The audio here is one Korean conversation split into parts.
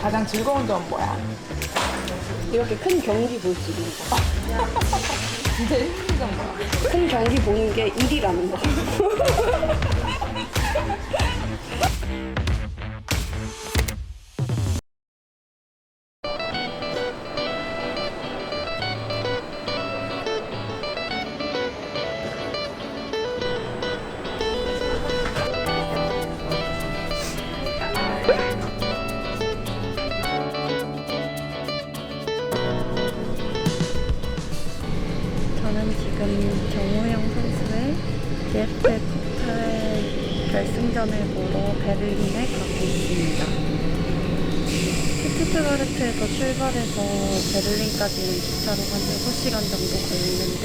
가장 즐거운 점 뭐야? 이렇게 큰 경기 볼 수 있는 거. 진짜 힘든 점 뭐야? 큰 경기 보는 게 일이라는 거. 결승전을 보러 베를린에 가고 있습니다. 슈투트가르트에서 출발해서 베를린까지는 기차로 한 6시간 정도 걸리는데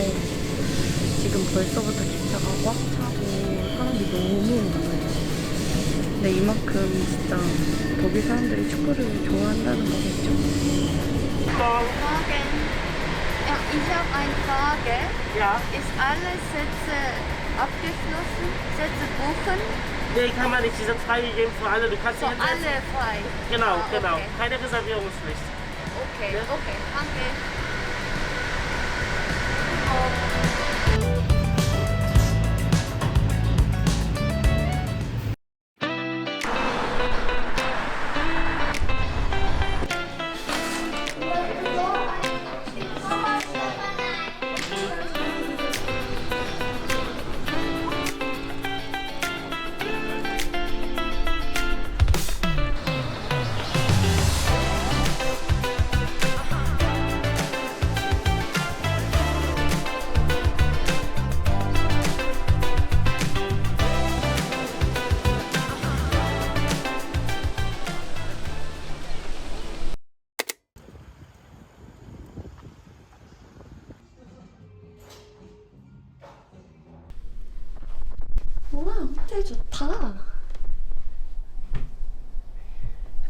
지금 벌써부터 기차가 꽉 차고 사람이 너무 많아요. 근데 이만큼 진짜 독일 사람들이 축구를 좋아한다는 거겠죠. Morgen. Ich habe eine abgeschlossen? Sätze buchen? nee, kann man nicht. Die sind freigegeben für alle. Du kannst hinsetzen. alle frei. Genau, Ah, genau. Okay, Keine Reservierungspflicht. okay, Ja. okay. danke. 우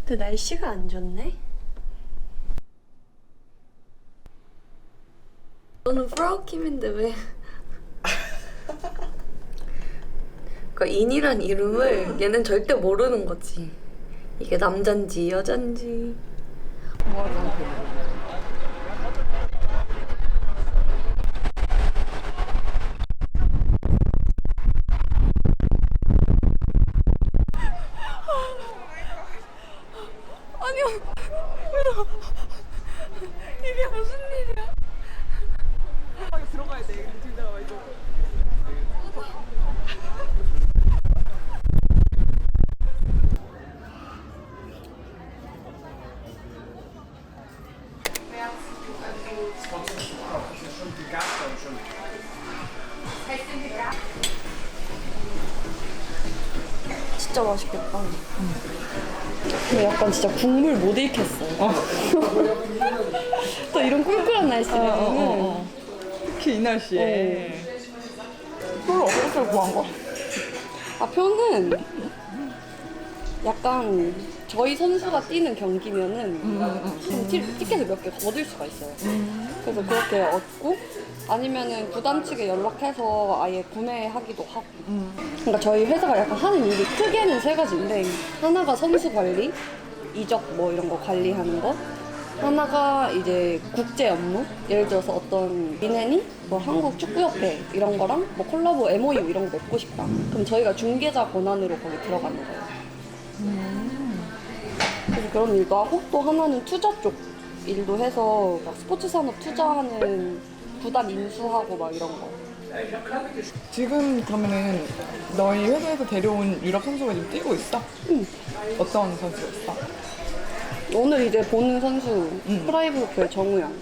근데 날씨가 안 좋네. 너는 프라우킴인데 왜? 그 인이란 이름을 얘는 절대 모르는 거지. 이게 남잔지 여잔지. 진짜 맛있겠다. 근데 약간 진짜 국물 못 잃겠어요. 또 이런 꿀꿀한 날씨는 특히 이 날씨에. 표를 어떻게 구한 거야? 아 표는 약간 저희 선수가 뛰는 경기면은 티, 티켓을 몇 개 거둘 수가 있어요. 그래서 그렇게 얻고 아니면은 구단 측에 연락해서 아예 구매하기도 하고. 그러니까 저희 회사가 약간 하는 일이 크게는 세 가지인데 하나가 선수 관리, 이적 뭐 이런 거 관리하는 거. 하나가 이제 국제 업무. 예를 들어서 어떤 민hen이 뭐 한국 축구협회 이런 거랑 뭐 콜라보 MOU 이런 거 맺고 싶다. 그럼 저희가 중개자 권한으로 거기 들어가는 거예요. 그래서 그런 일도 하고 또 하나는 투자 쪽 일도 해서 막 스포츠 산업 투자하는 구단 인수하고 막 이런 거 지금 그러면은 너희 회사에서 데려온 유럽 선수가 지금 뛰고 있어? 응. 어떤 선수였어? 오늘 이제 보는 선수 프라이브르크의 정우영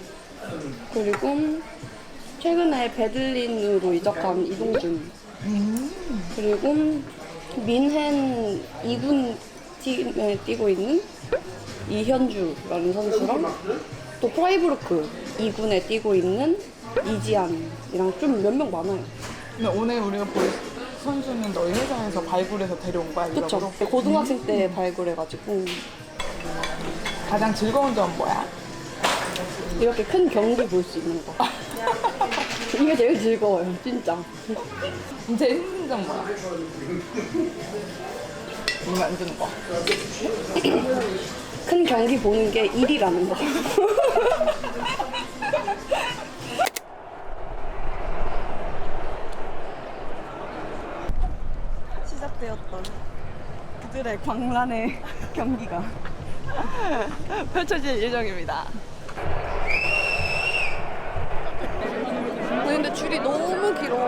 그리고 최근에 베들린으로 이적한 이동준 그리고 민헨 2군 팀에 뛰고 있는 이현주라는 선수랑 또 프라이브르크 2군에 뛰고 있는 이지안이랑 좀 몇 명 많아요. 근데 오늘 우리가 볼 선수는 너희 회사에서 발굴해서 데려온 거야 그쵸? 유럽으로? 고등학생 때 발굴해가지고 가장 즐거운 점 뭐야? 이렇게 큰 경기 볼 수 있는 거. 이게 제일 즐거워요, 진짜. 진짜 힘든 점 뭐야? 안 주는 거. 큰 경기 보는 게 일이라는 거. 시작되었던 그들의 광란의 경기가 펼쳐질 예정입니다. 근데 줄이 너무 길어.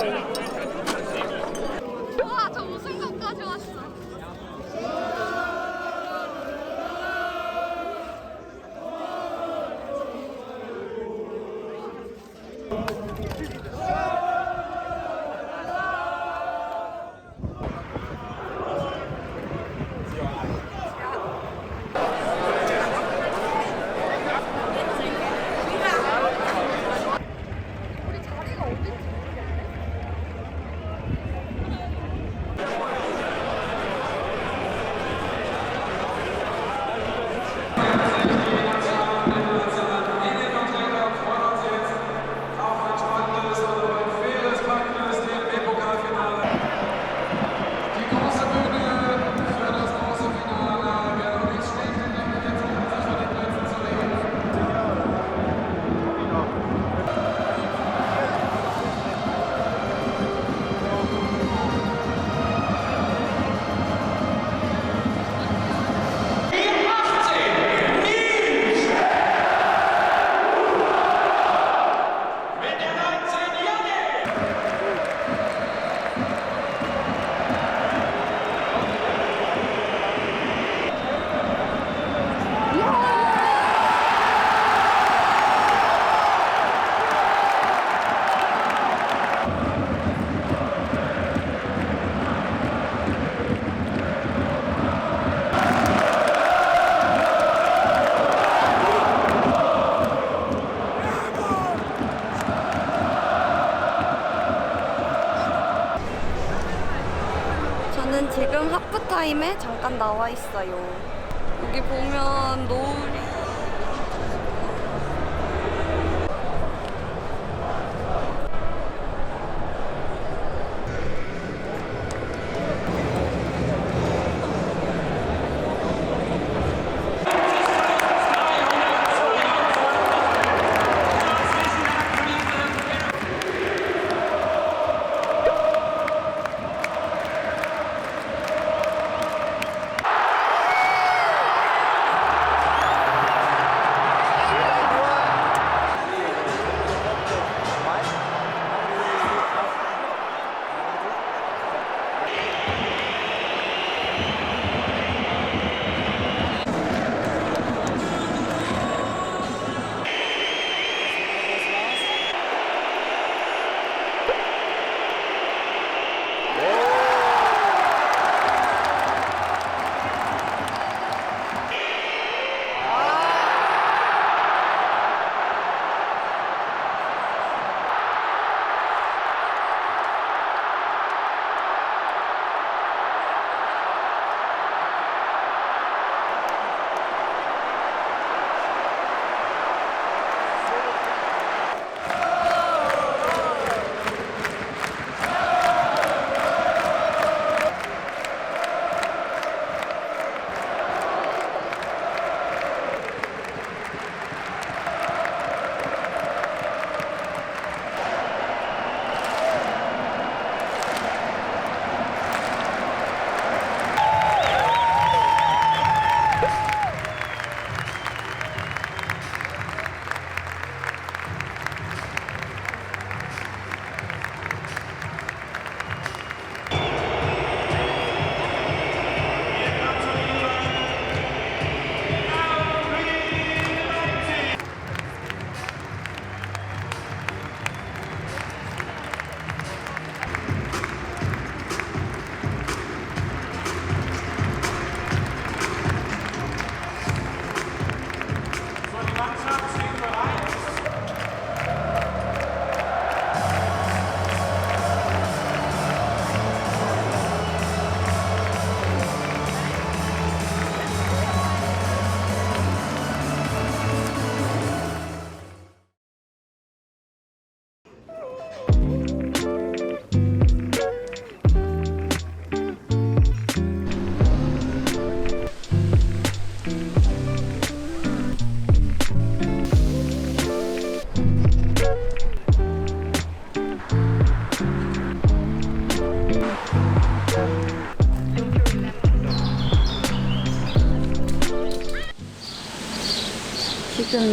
지금 하프타임에 잠깐 나와 있어요. 여기 보면 노을이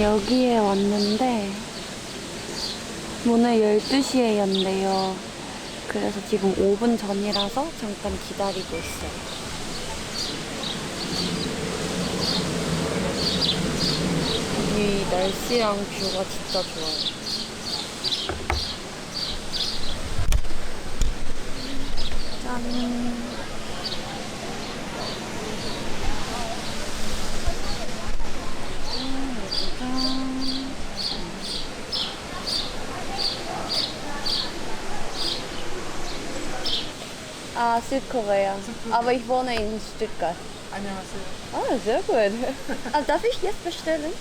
여기에 왔는데 문을 12시에 연대요. 그래서 지금 5분 전이라서 잠깐 기다리고 있어요. 여기 날씨랑 뷰가 진짜 좋아요. 짠. 짠. Südkorea. Aber ich wohne in Stuttgart. Annyeonghaseyo. Ah, sehr gut. also darf ich jetzt bestellen?